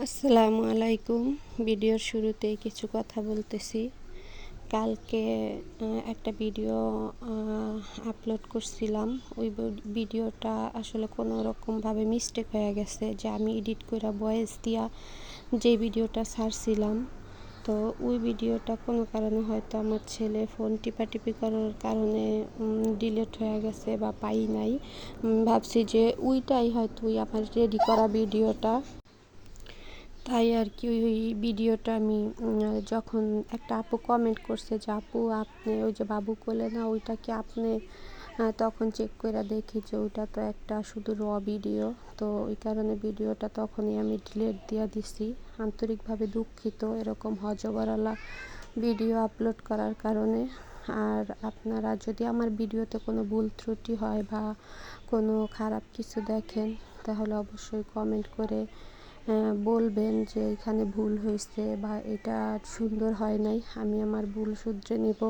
আসসালামু আলাইকুম। ভিডিওর শুরুতেই কিছু কথা বলতেছি। কালকে একটা ভিডিও আপলোড করছিলাম। ওই ভিডিওটা আসলে কোনো রকমভাবে মিস্টেক হয়ে গেছে যে আমি এডিট করে ভয়েস দিয়া যে ভিডিওটা ছাড়ছিলাম। তো ওই ভিডিওটা কোনো কারণে হয়তো আমার ছেলে ফোন টিপাটিপি করার কারণে ডিলেট হয়ে গেছে বা পাই নাই। ভাবছি যে ওইটাই হয়তো ওই আমার রেডি করা ভিডিওটা। তাই আর কি ওই ভিডিওটা আমি যখন একটা আপু কমেন্ট করছে যে, আপু, আপনি ওই যে বাবু কোলে না, ওইটা কি আপনি? তখন চেক করে দেখি যে, ওইটা তো একটা শুধু র ভিডিও তো ওই কারণে ভিডিওটা তখনই আমি ডিলেট দিয়ে দিছি। আন্তরিকভাবে দুঃখিত, এরকম হজবরালা ভিডিও আপলোড করার কারণে। আর আপনারা যদি আমার ভিডিওতে কোনো ভুল ত্রুটি হয় বা কোনো খারাপ কিছু দেখেন, তাহলে অবশ্যই কমেন্ট করে বলবেন যে এখানে ভুল হয়েছে বা এটা সুন্দর হয় নাই, আমি আমার ভুল শুধরে নেব।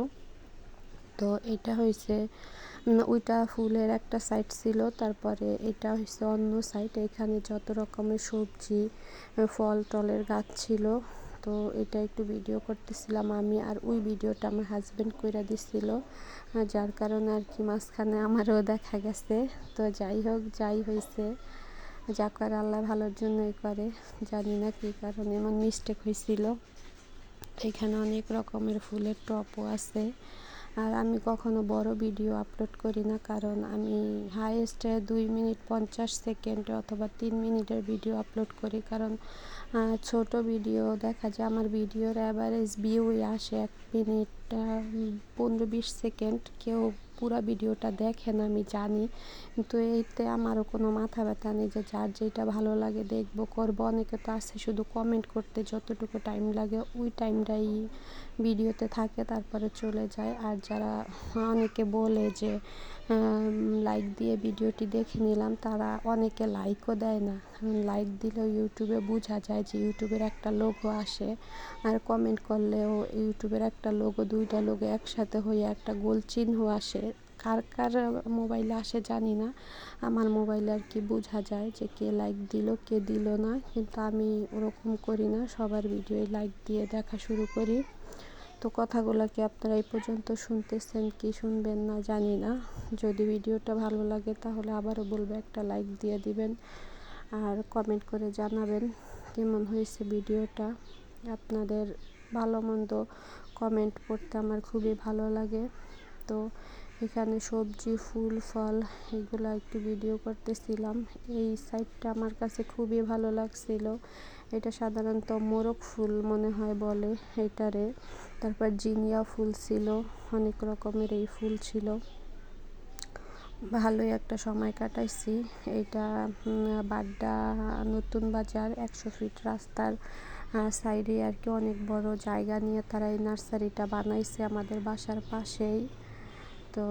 তো এটা হয়েছে ওইটা ফুলের একটা সাইড ছিল, তারপরে এটা হয়েছে অন্য সাইড এখানে যত রকমের সবজি ফল, টলের গাছ ছিল। তো এটা একটু ভিডিও করতেছিলাম আমি, আর ওই ভিডিওটা আমার হাজব্যান্ড কইরা দিছিল যার কারণে আর কি মাঝখানে আমারও দেখা গেছে। তো যাই হোক, যাই হয়েছে। যা করে আল্লাহ ভালোর জন্যই করে। জানি না কী কারণে এমন মিস্টেক হয়েছিল। এখানে অনেক রকমের ফুলের টপও আছে। আর আমি কখনো বড় ভিডিও আপলোড করি না, কারণ আমি হাইয়েস্টে দুই মিনিট পঞ্চাশ সেকেন্ড অথবা তিন মিনিটের ভিডিও আপলোড করি। কারণ ছোট ভিডিও দেখা যায় আমার ভিডিওর অ্যাভারেজ ভিউই আসে এক মিনিট পনেরো বিশ সেকেন্ড কেউ পুরো ভিডিওটা দেখেন আমি জানি। কিন্তু এইতে আমারও কোনো মাথা ব্যথা নেই যে যার যেটা ভালো লাগে দেখব, করব। অনেকে তো আছে শুধু কমেন্ট করতে যতটুকু টাইম লাগে, ওই টাইমটাই ভিডিওতে থাকে, তারপরে চলে যায়। আর যারা অনেকে বলে যে লাইক দিয়ে ভিডিওটি দেখে নিলাম, তারা অনেকে লাইকও দেয় না। লাইক দিলেও ইউটিউবে বোঝা যায় যে ইউটিউবের একটা লোগো আসে। আর কমেন্ট করলেও ইউটিউবের একটা লোগো দুইটা লোগো একসাথে হয়ে একটা গোল চিহ্ন আসে। কার কার মোবাইলে আসে জানি না। আমার মোবাইলে আর কি বোঝা যায় যে কে লাইক দিল, কে দিল না। কিন্তু আমি ওরকম করি না, সবার ভিডিওই লাইক দিয়ে দেখা শুরু করি। তো কথাগুলো কি আপনারা এই পর্যন্ত শুনতেছেন কি শুনবেন না জানি না। যদি ভিডিওটা ভালো লাগে তাহলে আবারও বলব একটা লাইক দিয়ে দিবেন আর কমেন্ট করে জানাবেন কেমন হয়েছে ভিডিওটা আপনাদের ভালো মন্দ কমেন্ট পড়তে আমার খুবই ভালো লাগে। তো এখানে সবজি, ফুল, ফল এগুলো একটু ভিডিও করতেছিলাম। এই সাইডটা আমার কাছে খুবই ভালো লাগছিল। এটা সাধারণত মোরগ ফুল মনে হয় বলে এটারে। তারপর জিনিয়া ফুল ছিল, অনেক রকমের এই ফুল ছিল। ভালোই একটা সময় কাটাইছি। এটা বাড্ডা নতুন বাজার, একশো ফিট রাস্তার সাইডে আর কি অনেক বড় জায়গা নিয়ে তারা এই নার্সারিটা বানাইছে আমাদের বাসার পাশেই। তো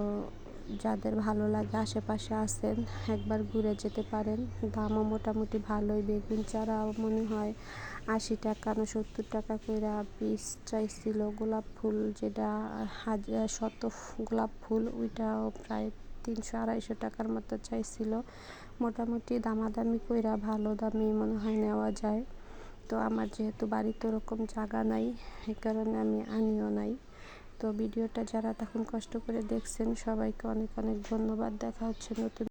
যাদের ভালো লাগে আশেপাশে আসেন একবার ঘুরে যেতে পারেন। দামও মোটামুটি ভালোই, বেগুন চারা মনে হয় আশি টাকা না সত্তর টাকা করে পিস চাইছিল। গোলাপ ফুল যেটা হাজার শত গোলাপ ফুল ওইটাও প্রায় তিনশো আড়াইশো টাকার মতো চাইছিল। মোটামুটি দামাদামি কইরা ভালো দামি মনে হয় নেওয়া যায়। তো আমার যেহেতু বাড়িতে ওরকম জায়গা নাই, এই কারণে আমি আনিও নাই। তো ভিডিওটা যারা তখন কষ্ট করে দেখছেন, সবাইকে অনেক অনেক ধন্যবাদ। দেখা হচ্ছে নতুন